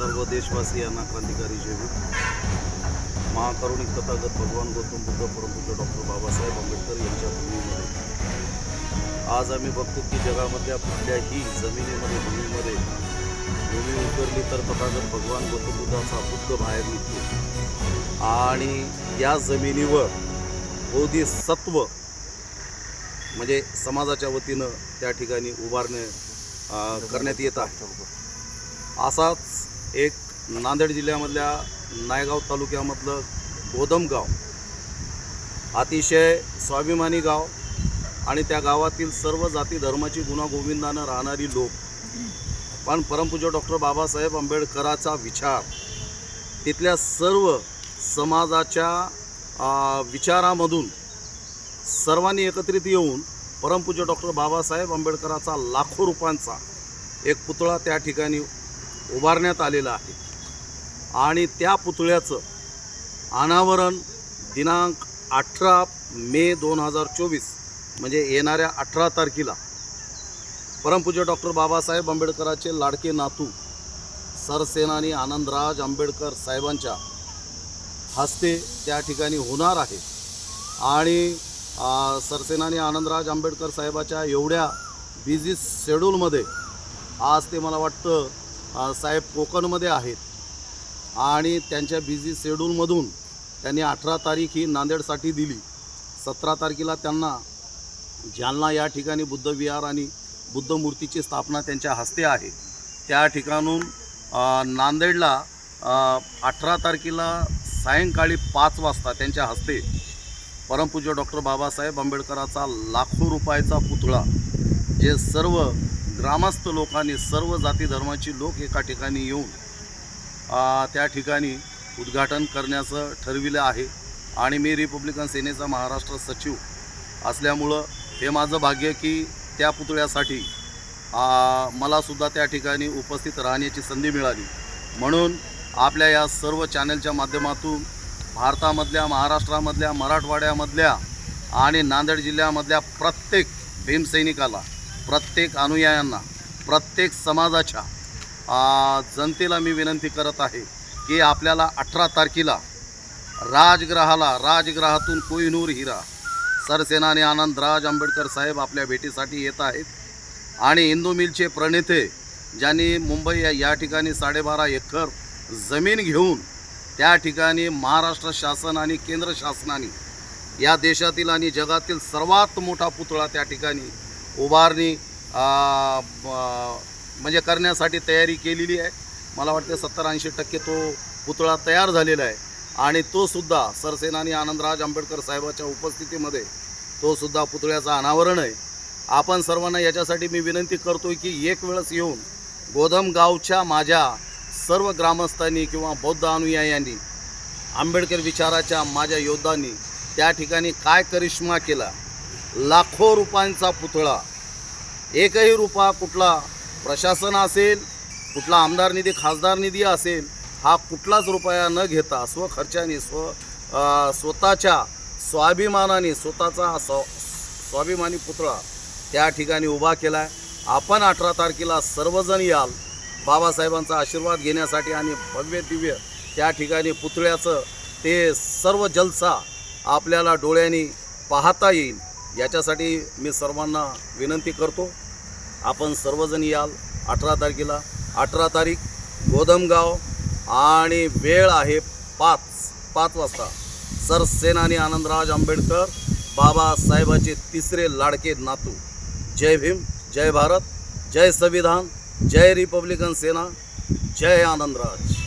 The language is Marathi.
सर्व देशवासियांना क्रांतिकारी जेवी महाकरुणी तथागत भगवान गौतम बुद्ध परमपूज्य डॉक्टर बाबासाहेब आंबेडकर यांच्या भूमीमध्ये. आज आम्ही बघतो की जगामधल्या कुठल्याही जमिनीमध्ये भूमीमध्ये भूमी उतरली तर तथागत भगवान गौतम बुद्धाचा बुद्ध बाहेर निघतो. आणि या जमिनीवर बौद्धी सत्व म्हणजे समाजाच्या वतीनं त्या ठिकाणी उभारणे करण्यात येत आहे. असाच एक नांदेड जिल्ह्यामधल्या नायगाव तालुक्यामधलं गोदमगाव अतिशय स्वाभिमानी गाव आणि त्या गावातील सर्व जाती धर्माची गुणागोविंदानं राहणारी लोक. पण परमपूज्य डॉक्टर बाबासाहेब आंबेडकराचा विचार तिथल्या सर्व समाजाच्या विचारामधून सर्वांनी एकत्रित येऊन परमपूज्य डॉक्टर बाबासाहेब आंबेडकराचा लाखो रुपयांचा एक पुतळा त्या ठिकाणी उभारण्यात आलेलं आहे. आणि त्या पुतळ्याचं अनावरण दिनांक अठरा मे दोन हजार चोवीस म्हणजे येणाऱ्या अठरा तारखेला. परमपूज्य डॉक्टर बाबासाहेब आंबेडकरांचे लाडके नातू सरसेनानी आनंदराज आंबेडकर साहेबांच्या हस्ते त्या ठिकाणी होणार आहे. आणि सरसेनानी आनंदराज आंबेडकर साहेबाच्या एवढ्या बिझी शेड्यूलमध्ये आज ते मला वाटतं साहेब कोकणमध्ये आहेत. आणि त्यांच्या बिझी शेड्यूलमधून त्यांनी अठरा तारीख ही नांदेडसाठी दिली. सतरा तारखेला त्यांना जालना या ठिकाणी बुद्ध विहार आणि बुद्ध मूर्तीची स्थापना त्यांच्या हस्ते आहे. त्या ठिकाणून नांदेडला अठरा तारखेला सायंकाळी पाच वाजता त्यांच्या हस्ते परमपूज्य डॉक्टर बाबासाहेब आंबेडकराचा लाखो रुपयाचा पुतळा जे सर्व ग्रामस्थ लोकांनी सर्व जाती धर्माची लोक एका ठिकाणी येऊन त्या ठिकाणी उद्घाटन करण्याचं ठरविलं आहे. आणि मी रिपब्लिकन सेनेचा महाराष्ट्र सचिव असल्यामुळं हे माझं भाग्य की त्या पुतळ्यासाठी मलासुद्धा त्या ठिकाणी उपस्थित राहण्याची संधी मिळाली. म्हणून आपल्या या सर्व चॅनलच्या माध्यमातून भारतामधल्या महाराष्ट्रामधल्या मराठवाड्यामधल्या आणि नांदेड जिल्ह्यामधल्या प्रत्येक भीमसैनिकाला प्रत्येक अनुयायांना प्रत्येक समाजाच्या जनतेला मी विनंती करत आहे की आपल्याला अठरा तारखेला राजग्रहाला राजग्रहातून कोहिनूर हिरा सरसेनानी आनंदराज आंबेडकर साहेब आपल्या भेटीसाठी येत आहेत. आणि हिंदू मिलचे प्रणेते ज्यांनी मुंबई या- या ठिकाणी साडेबारा एकर जमीन घेऊन त्या ठिकाणी महाराष्ट्र शासन आणि केंद्र शासनाने या देशातील आणि जगातील सर्वात मोठा पुतळा त्या ठिकाणी उभारणी म्हणजे करण्यासाठी तयारी केलेली आहे. मला वाटते सत्तर ऐंशी टक्के तो पुतळा तयार झालेला आहे. आणि तोसुद्धा सरसेनानी आनंदराज आंबेडकर साहेबाच्या उपस्थितीमध्ये तोसुद्धा पुतळ्याचं अनावरण आहे. आपण सर्वांना याच्यासाठी मी विनंती करतो की एक वेळेस येऊन गोधम गावच्या माझ्या सर्व ग्रामस्थांनी किंवा बौद्ध अनुयायांनी आंबेडकर विचाराच्या माझ्या योद्धांनी त्या ठिकाणी काय करिश्मा केला? लाखो रुपयांचा पुतळा. एकही रुपया कुठला प्रशासन असेल कुठला आमदार निधी खासदार निधी असेल हा कुठलाच रुपया न घेता स्वखर्चाने स्व स्वतःच्या स्वाभिमानाने स्वतःचा स्व स्वाभिमानी पुतळा त्या ठिकाणी उभा केला आहे आपण अठरा तारखेला सर्वजण याल बाबासाहेबांचा आशीर्वाद घेण्यासाठी आणि भव्य दिव्य त्या ठिकाणी पुतळ्याचं ते सर्व जलसा आपल्याला डोळ्यांनी पाहता येईल. याच्यासाठी मी सर्वांना विनंती करतो आपण सर्वजण याल. अठरा तारखेला अठरा तारीख गोदमगाव आणि वेळ आहे पाच पाच वाजता. सरसेनानी आनंदराज आंबेडकर बाबासाहेबाचे तिसरे लाडके नातू. जय भीम जय भारत जय संविधान जय रिपब्लिकन सेना जय आनंदराज.